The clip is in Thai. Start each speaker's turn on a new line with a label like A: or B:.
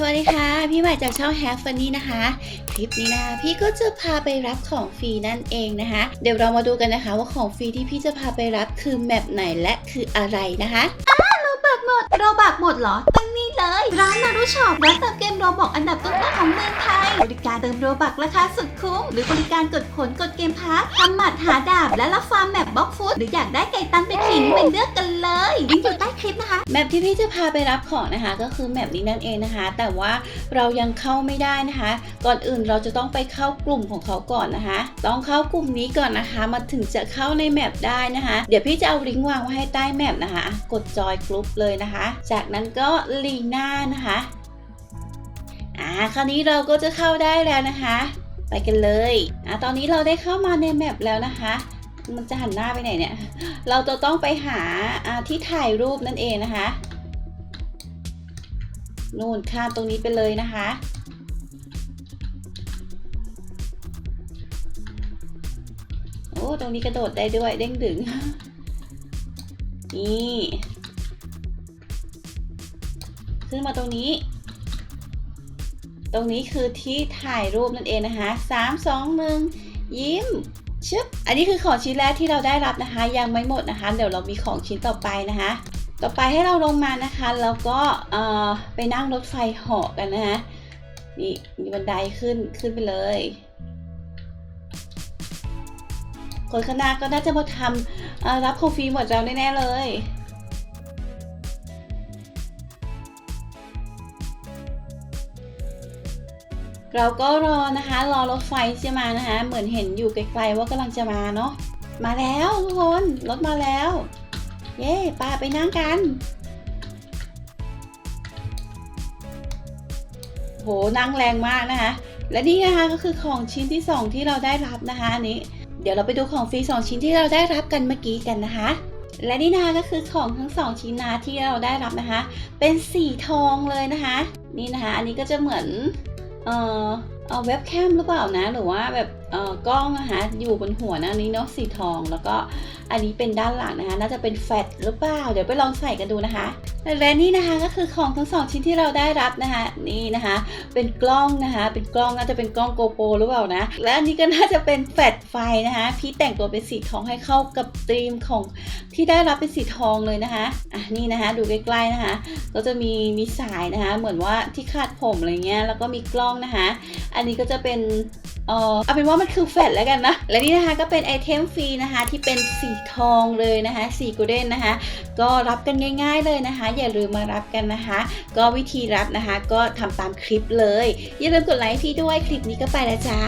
A: สวัสดีค่ะ พี่ใหม่จากช่อง Have Funny นะคะ คลิปนี้นะพี่ก็จะพาไปรับของฟรีนั่นเองนะคะ เดี๋ยวเรามาดูกันนะคะว่าของฟรีที่พี่จะพาไปรับคือแมปไหนและคืออะไรนะคะ
B: หมดโรบักหมดเหรอตั้งนี่ เลย ร้านนารุช็อปร้านเติมเกมโรบอกอันดับต้นๆของเมืองไทย บริการเติมโรบักราคาสุดคุ้ม หรือบริการกดผลกดเกมพาร์ททำหมัดหาดาบ และรับฟาร์มแมปบล็อกฟุตหรืออยากได้ไก่ตันไปขิงไปเลือกกันเลยลิงก์อยู่ใต้คลิปนะคะ
A: แมปที่พี่จะพาไปรับของนะคะ ก็คือแมปนี้นั่นเองนะคะ แต่ว่าเรายังเข้าไม่ได้นะคะ ก่อนอื่นเราจะต้องไปเข้ากลุ่มของเขาก่อนนะคะ ต้องเข้ากลุ่มนี้ก่อนนะคะ มาถึงจะเข้าในแมปได้นะคะ เดี๋ยวพี่จะเอาลิงก์วางไว้ให้ใต้แมปนะคะอะกดจอยกลุ่มเลยนะคะ จากนั้นก็ลีหน่านะคะอ่าคราวนี้เราก็จะเข้าได้แล้วนะคะ ไปกันเลยอะตอนนี้เราได้เข้ามาในแมปแล้วนะคะ มันจะหันหน้าไปไหนเนี่ย เราจะต้องไปหาอ่าที่ถ่ายรูปนั่นเองนะคะนู่นข้ามตรงนี้ไปเลยนะคะโอ้ตรงนี้กระโดดได้ด้วยเด้งดึงนี่ ขึ้นมาตรงนี้ ตรงนี้คือที่ถ่ายรูปนั่นเองนะคะสามสองหนึ่งยิ้มชึบอันนี้คือของชิ้นแรกที่เราได้รับนะคะ ยังไม่หมดนะคะ เดี๋ยวเรามีของชิ้นต่อไปนะคะ ต่อไปให้เราลงมานะคะแล้วก็เออไปนั่งรถไฟเหาะกันนะคะนี่มีบันไดขึ้นขึ้นไปเลยคนข้างหน้าก็น่าจะมาทำรับขอฟรีหมดเราแน่ๆเลย เราก็รอนะคะ รอรถไฟจะมานะคะ เหมือนเห็นอยู่ไกลๆว่ากำลังจะมาเนาะมาแล้วทุกคนรถมาแล้ว เย้ป้าไปนั่งกันโหนั่งแรงมากนะคะ และนี่นะคะก็คือของชิ้นที่ 2 ที่เราได้รับนะคะอันนี้ เดี๋ยวเราไปดูของฟรี2 ชิ้นที่เราได้รับกันเมื่อกี้กันนะคะและนี่นะคะก็คือของทั้งสองชิ้นนะที่เราได้รับนะคะ เป็นสีทองเลยนะคะ นี่นะคะ อันนี้ก็จะเหมือน เอ่อเอาเว็บแคมหรือเปล่านะ หรือว่าแบบกล้องนะคะอยู่บนหัวนะอันนี้เนาะสีทอง แล้วก็อันนี้เป็นด้านหลังนะคะ น่าจะเป็นแฟลตหรือเปล่า เดี๋ยวไปลองใส่กันดูนะคะและนี่นะคะก็คือของทั้งสองชิ้นที่เราได้รับนะคะนี่นะคะ เป็นกล้องนะคะ เป็นกล้องน่าจะเป็นกล้องโกโปรหรือเปล่านะ และอันนี้ก็น่าจะเป็นแฟลชไฟนะคะ พี่แต่งตัวเป็นสีทองให้เข้ากับธีมของที่ได้รับเป็นสีทองเลยนะคะอะนี่นะคะ ดูใกล้ๆนะคะ ก็จะมีมีสายนะคะ เหมือนว่าที่คาดผมอะไรเงี้ยแล้วก็มีกล้องนะคะ อันนี้ก็จะเป็น เออเอาเป็นว่ามันคือแฟลตแล้วกันนะ และนี่นะคะก็เป็นไอเทมฟรีนะคะที่เป็นสีทองเลยนะคะสีกูเด้นนะคะ ก็รับกันง่าย ๆเลยนะคะ อย่าลืมมารับกันนะคะ ก็วิธีรับนะคะ ก็ทำตามคลิปเลย อย่าลืมกดไลค์พี่ด้วยคลิปนี้ก็ไปแล้วจ้า